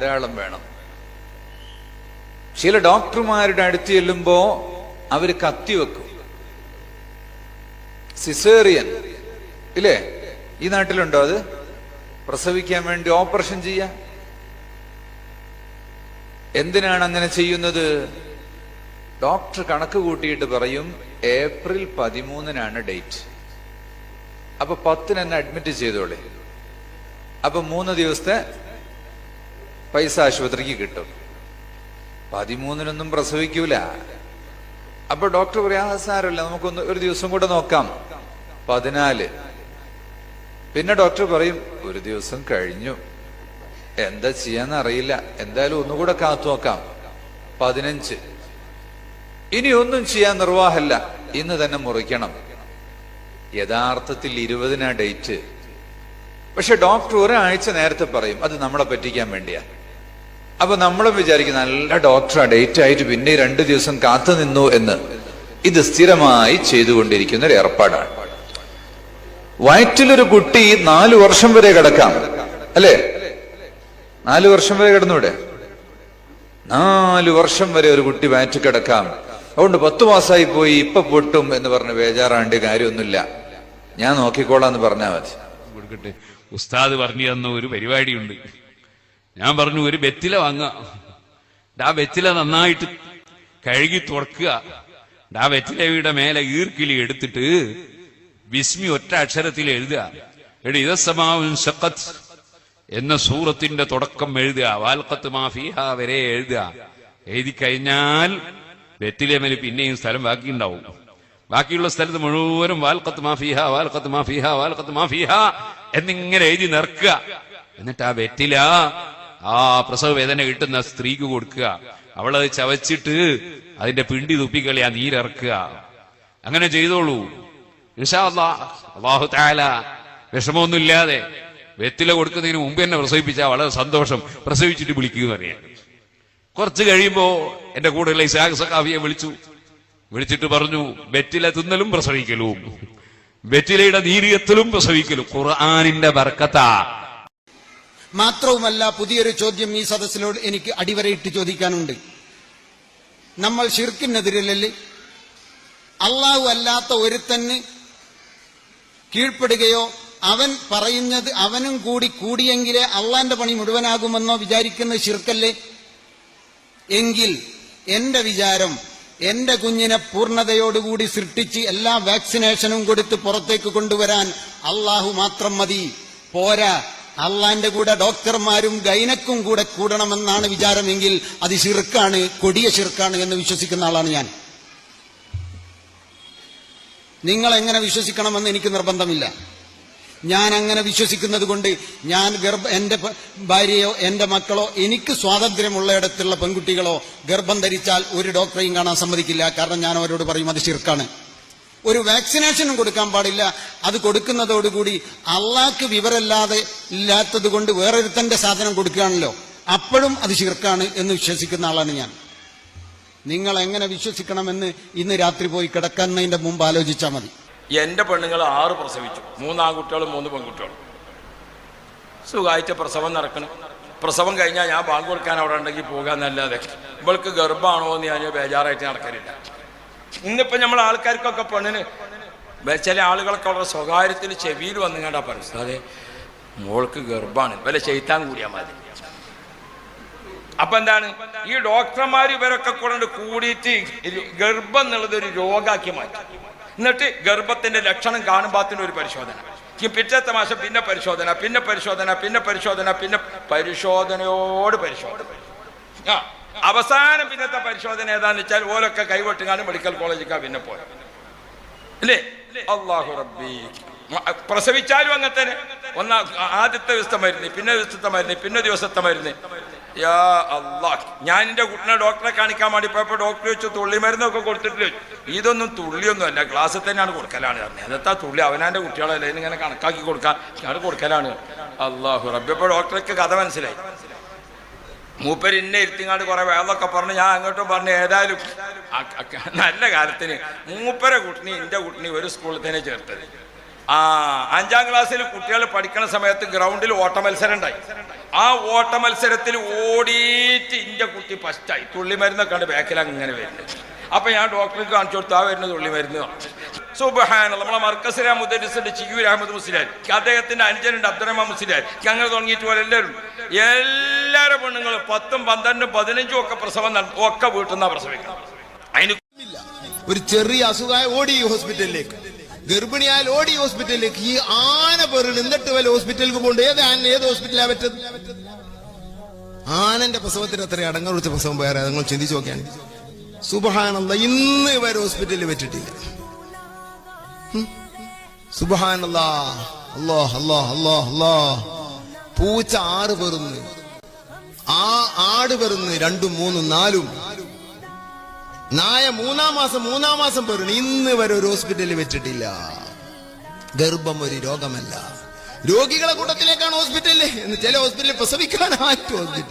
ധാരാളം വേണം. ചില ഡോക്ടർമാരുടെ അടുത്ത് ചെല്ലുമ്പോ അവർ കത്തി വെക്കും. സിസേറിയൻ. ഇല്ലേ? ഈ നാട്ടിലുണ്ടോ അത്? പ്രസവിക്കാൻ വേണ്ടി ഓപ്പറേഷൻ ചെയ്യാ? എന്തിനാണ് അങ്ങനെ ചെയ്യുന്നത്? ഡോക്ടർ കണക്ക് കൂട്ടിയിട്ട് പറയും ഏപ്രിൽ പതിമൂന്നിനാണ് ഡേറ്റ്. അപ്പൊ പത്തിന് എന്നെ അഡ്മിറ്റ് ചെയ്തോളെ. അപ്പൊ മൂന്ന് ദിവസത്തെ പൈസ ആശുപത്രിക്ക് കിട്ടും. പതിമൂന്നിനൊന്നും പ്രസവിക്കൂല. അപ്പൊ ഡോക്ടർ പറയാ "ആ, സാരമില്ല നമുക്കൊന്ന് ഒരു ദിവസം കൂടെ നോക്കാം. പതിനാല്. പിന്നെ ഡോക്ടർ പറയും ഒരു ദിവസം കഴിഞ്ഞു. എന്താ ചെയ്യാന്ന് അറിയില്ല. എന്തായാലും ഒന്നുകൂടെ കാത്തു നോക്കാം. പതിനഞ്ച്. ഇനി ഒന്നും ചെയ്യാൻ നിർവാഹമല്ല ഇന്ന് തന്നെ മുറിക്കണം. യഥാർത്ഥത്തിൽ ഇരുപതിനാ ഡേറ്റ്. പക്ഷെ ഡോക്ടർ ഒരാഴ്ച നേരത്തെ പറയും അത് നമ്മളെ പറ്റിക്കാൻ വേണ്ടിയാ. അപ്പൊ നമ്മൾ വിചാരിക്കും നല്ല ഡോക്ടറാണ് ഡേറ്റ് ആയിട്ട് പിന്നെ രണ്ട് ദിവസം കാത്തു നിന്നു എന്ന്. ഇത് സ്ഥിരമായി ചെയ്തുകൊണ്ടിരിക്കുന്ന ഒരു ഏർപ്പാടാണ്. വയറ്റിലൊരു കുട്ടി നാലു വർഷം വരെ കിടക്കാം. അല്ലേ? നാലു വർഷം വരെ കിടന്നൂടെ? നാലു വർഷം വരെ ഒരു കുട്ടി വയറ്റ് കിടക്കാം. അതുകൊണ്ട് പത്തു മാസമായി പോയി ഇപ്പൊ പൊട്ടും എന്ന് പറഞ്ഞ് ബേജാറാണ്ട് കാര്യമൊന്നുമില്ല. ഞാൻ നോക്കിക്കോളാന്ന് പറഞ്ഞാൽ മതി. ഉസ്താദ് പറഞ്ഞു തന്ന ഒരു പരിപാടിയുണ്ട്. ഞാൻ പറഞ്ഞു ഒരു വെറ്റില വാങ്ങുക. ആ വെറ്റില നന്നായിട്ട് കഴുകി തുറക്കുക ആ വെറ്റിലയുടെ മേലെ ഈർക്കിലി എടുത്തിട്ട് വിസ്മി ഒറ്റ അക്ഷരത്തിൽ എഴുതുക. എടി ഇതസമാവും എന്ന സൂറത്തിന്റെ തുടക്കം എഴുതുക. വാൽക്കത്ത് മാഫിഹ വരെ എഴുതുക. എഴുതി കഴിഞ്ഞാൽ വെറ്റിലെ മേലെ പിന്നെയും സ്ഥലം ബാക്കിയുണ്ടാവും. ബാക്കിയുള്ള സ്ഥലത്ത് മുഴുവനും വാൽക്കത്ത് മാഫിഹ വാൽക്കത്ത് മാഫിഹ വാൽക്കത്ത് മാഫിഹ എന്നിങ്ങനെ എഴുതി നിറക്കുക എന്നിട്ട് ആ വെറ്റില ആ പ്രസവ വേദന കിട്ടുന്ന സ്ത്രീക്ക് കൊടുക്കുക. അവളത് ചവച്ചിട്ട് അതിന്റെ പിണ്ടി തുപ്പിക്കളി ആ നീരിറക്കുക. അങ്ങനെ ചെയ്തോളൂ. ഇൻഷാ വിഷമമൊന്നും അല്ലാഹു താല വിഷമമൊന്നുമില്ലാതെ വെറ്റില കൊടുക്കുന്നതിന് മുമ്പ് തന്നെ പ്രസവിപ്പിച്ചാൽ വളരെ സന്തോഷം. പ്രസവിച്ചിട്ട് വിളിക്കുക അറിയാം കുറച്ച് കഴിയുമ്പോ എന്റെ കൂടെയുള്ള ഇസാഖ് സഖാഫിയെ വിളിച്ചു. വിളിച്ചിട്ട് പറഞ്ഞു വെറ്റില തിന്നലും പ്രസവിക്കലും. വെറ്റിലയുടെ നീരിയത്തിലും പ്രസവിക്കലും. ഖുർആാനിന്റെ ബർക്കത്താ. മാത്രവുമല്ല പുതിയൊരു ചോദ്യം ഈ സദസ്സിനോട് എനിക്ക് അടിവരയിട്ട് ചോദിക്കാനുണ്ട്. നമ്മൾ ഷിർക്കിനെതിരല്ലേ അള്ളാഹു അല്ലാത്ത ഒരുത്തന് കീഴ്പ്പെടുകയോ അവൻ പറയുന്നത് അവനും കൂടി കൂടിയെങ്കിലേ അള്ളാന്റെ പണി മുഴുവനാകുമെന്നോ വിചാരിക്കുന്ന ഷിർക്കല്ലേ എങ്കിൽ എന്റെ വിചാരം എന്റെ കുഞ്ഞിനെ പൂർണതയോടുകൂടി സൃഷ്ടിച്ച് എല്ലാ വാക്സിനേഷനും കൊടുത്ത് പുറത്തേക്ക് കൊണ്ടുവരാൻ അള്ളാഹു മാത്രം മതി. പോരാ. അള്ളാന്റെ കൂടെ ഡോക്ടർമാരും ഗൈനക്കും കൂടെ കൂടണമെന്നാണ് വിചാരമെങ്കിൽ അത് ശിർക്കാണ് കൊടിയ ശിർക്കാണ് എന്ന് വിശ്വസിക്കുന്ന ആളാണ് ഞാൻ. നിങ്ങൾ എങ്ങനെ വിശ്വസിക്കണമെന്ന് എനിക്ക് നിർബന്ധമില്ല. ഞാൻ അങ്ങനെ വിശ്വസിക്കുന്നത് കൊണ്ട് ഞാൻ ഗർഭ എന്റെ ഭാര്യയോ എന്റെ മക്കളോ എനിക്ക് സ്വാതന്ത്ര്യമുള്ളയിടത്തുള്ള പെൺകുട്ടികളോ ഗർഭം ധരിച്ചാൽ ഒരു ഡോക്ടറെയും കാണാൻ സമ്മതിക്കില്ല. കാരണം ഞാൻ അവരോട് പറയും അത് ശിർക്കാണ്. ഒരു വാക്സിനേഷനും കൊടുക്കാൻ പാടില്ല. അത് കൊടുക്കുന്നതോടുകൂടി അള്ളാഹ്ക്ക് വിവരല്ലാതെ ഇല്ലാത്തത് കൊണ്ട് വേറൊരുത്തന്റെ സാധനം കൊടുക്കുകയാണല്ലോ. അപ്പോഴും അത് ശിർക്കാണ് എന്ന് വിശ്വസിക്കുന്ന ആളാണ് ഞാൻ. നിങ്ങൾ എങ്ങനെ വിശ്വസിക്കണമെന്ന് ഇന്ന് രാത്രി പോയി കിടക്കുന്നതിന്റെ മുമ്പ് ആലോചിച്ചാൽ മതി. എന്റെ പെണ്ണുങ്ങൾ ആറ് പ്രസവിച്ചു. മൂന്ന് ആൺകുട്ടികളും മൂന്ന് പെൺകുട്ടികളും. സുഖമായിട്ട് പ്രസവം നടക്കണം. പ്രസവം കഴിഞ്ഞാൽ ഞാൻ ബാങ്ക് കൊടുക്കാൻ അവിടെ ഉണ്ടെങ്കിൽ പോകാന്നല്ലാതെ. ഇവൾക്ക് ഗർഭമാണോ എന്ന് ഞാൻ ബേജാറായിട്ട് നടക്കലില്ല. ഇന്നിപ്പോൾ നമ്മൾ ആൾക്കാർക്കൊക്കെ പെണ്ണിന് ചില ആളുകളൊക്കെ വളരെ സ്വകാര്യത്തിൽ ചെവിയിൽ വന്നു കണ്ടാ പറഞ്ഞു അതെ മോൾക്ക് ഗർഭാണ്. വല്ല ചെയ്ത്താൻ കൂടിയാ മതി. അപ്പൊ എന്താണ്? ഈ ഡോക്ടർമാർ ഇവരൊക്കെ കൂടെ കൂടിയിട്ട് ഗർഭം എന്നുള്ളത് ഒരു രോഗാക്കി മാറ്റി. എന്നിട്ട് ഗർഭത്തിന്റെ ലക്ഷണം കാണുമ്പോഴത്തിന് ഒരു പരിശോധന. പിറ്റത്തെ മാസം പിന്നെ പരിശോധന പിന്നെ പരിശോധന പിന്നെ പരിശോധന പിന്നെ പരിശോധനയോട് പരിശോധന. ആ. അവസാനം പിന്നത്തെ പരിശോധന ഏതാന്ന് വെച്ചാൽ ഓലൊക്കെ കൈവെട്ടുകാനും മെഡിക്കൽ കോളേജിക്കാ പിന്നെ പോയത് അല്ലേ അള്ളാഹു റബ്ബി. പ്രസവിച്ചാലും അങ്ങനെ തന്നെ. ഒന്നാ ആദ്യത്തെ ദിവസത്തെ മരുന്ന് പിന്നെ ദിവസത്തെ മരുന്ന് പിന്നെ ദിവസത്തെ മരുന്ന്. യാ ഞാൻ എന്റെ കുട്ടിനെ ഡോക്ടറെ കാണിക്കാൻ വേണ്ടി പോയപ്പോ ഡോക്ടർ വെച്ചു തുള്ളി മരുന്നൊക്കെ കൊടുത്തിട്ട് ഇതൊന്നും തുള്ളിയൊന്നും അല്ല. ക്ലാസ്സിൽ തന്നെയാണ് കൊടുക്കലാണ് പറഞ്ഞത്. തുള്ളി? അവനാന്റെ കുട്ടികളല്ലേ? ഇങ്ങനെ കണക്കാക്കി കൊടുക്കാൻ. ഞാൻ കൊടുക്കലാണ് അള്ളാഹു റബ്ബി. അപ്പൊ ഡോക്ടർക്ക് കഥ മനസ്സിലായി. മൂപ്പര് ഇന്നെ ഇരുത്തിങ്ങാണ്ട് കുറെ വേളൊക്കെ പറഞ്ഞ് ഞാൻ അങ്ങോട്ടും പറഞ്ഞു ഏതായാലും നല്ല കാലത്തിന് മൂപ്പരെ കുട്ടിനി എന്റെ കുട്ടിനി ഒരു സ്കൂളിൽ തന്നെ ചേർത്തത്. ആ അഞ്ചാം ക്ലാസ്സിൽ കുട്ടികൾ പഠിക്കുന്ന സമയത്ത് ഗ്രൗണ്ടിൽ ഓട്ട മത്സരം ഉണ്ടായി. ആ ഓട്ട മത്സരത്തിൽ ഓടിയിട്ട് ഇന്റെ കുട്ടി ഫസ്റ്റായി തുള്ളി മരുന്നൊക്കെ അങ്ങനെ വരുന്നത്. അപ്പൊ ഞാൻ ഡോക്ടർക്ക് കാണിച്ചു കൊടുത്തു ആ വരുന്ന തുള്ളി സുബഹാന നമ്മളെ മർക്കസിലെ മുദ്രസുണ്ട് ചിയൂർ അഹമ്മദ് മുസ്ലിയാർ. അദ്ദേഹത്തിന്റെ അനുജനുണ്ട് അബ്ദുറഹ്മാൻ മുസ്ലിയാർ. അങ്ങനെ തുടങ്ങിയിട്ട് പോലെ എല്ലാവരും എല്ലാവരും പെണ്ണുങ്ങളും പത്തും പന്ത്രണ്ടും പതിനഞ്ചും ഒക്കെ പ്രസവം ഒക്കെ വീട്ടിൽ നിന്നാണ് പ്രസവിക്കണം അതിന് ഒരു ചെറിയ അസുഖമായ ഓടി ഹോസ്പിറ്റലിലേക്ക്. ഗർഭിണിയായാൽ ഓടി ഹോസ്പിറ്റലിലേക്ക്. ഈ ആന പേറിൽ നിന്നിട്ട് വല്ല ഹോസ്പിറ്റലിലേക്ക് പോകണ്ട ഏത് ആന ഏത് ഹോസ്പിറ്റലാ പറ്റത് ആനന്റെ പ്രസവത്തിന് അത്ര അടങ്ങൾ വിളിച്ച പ്രസവം വേറെ. നിങ്ങൾ ചിന്തിച്ചു നോക്കിയാണ് സുബഹാനന്ദ ഇന്ന് ഇവർ ഹോസ്പിറ്റലിൽ പറ്റിട്ടില്ല പൂച്ച ആറ് പെറുന്ന്. ആ ആട് പെറുന്ന് രണ്ടും മൂന്നും നാലും. നായ മൂന്നാം മാസം മൂന്നാം മാസം പേരുണ്ട് ഇന്ന് വരെ ഒരു ഹോസ്പിറ്റലിൽ വെച്ചിട്ടില്ല. ഗർഭം ഒരു രോഗമല്ല. രോഗികളെ കൂട്ടത്തിലേക്കാണ് ഹോസ്പിറ്റലിൽ ചില ഹോസ്പിറ്റലിൽ പ്രസവിക്കാനായിട്ട് ഹോസ്പിറ്റൽ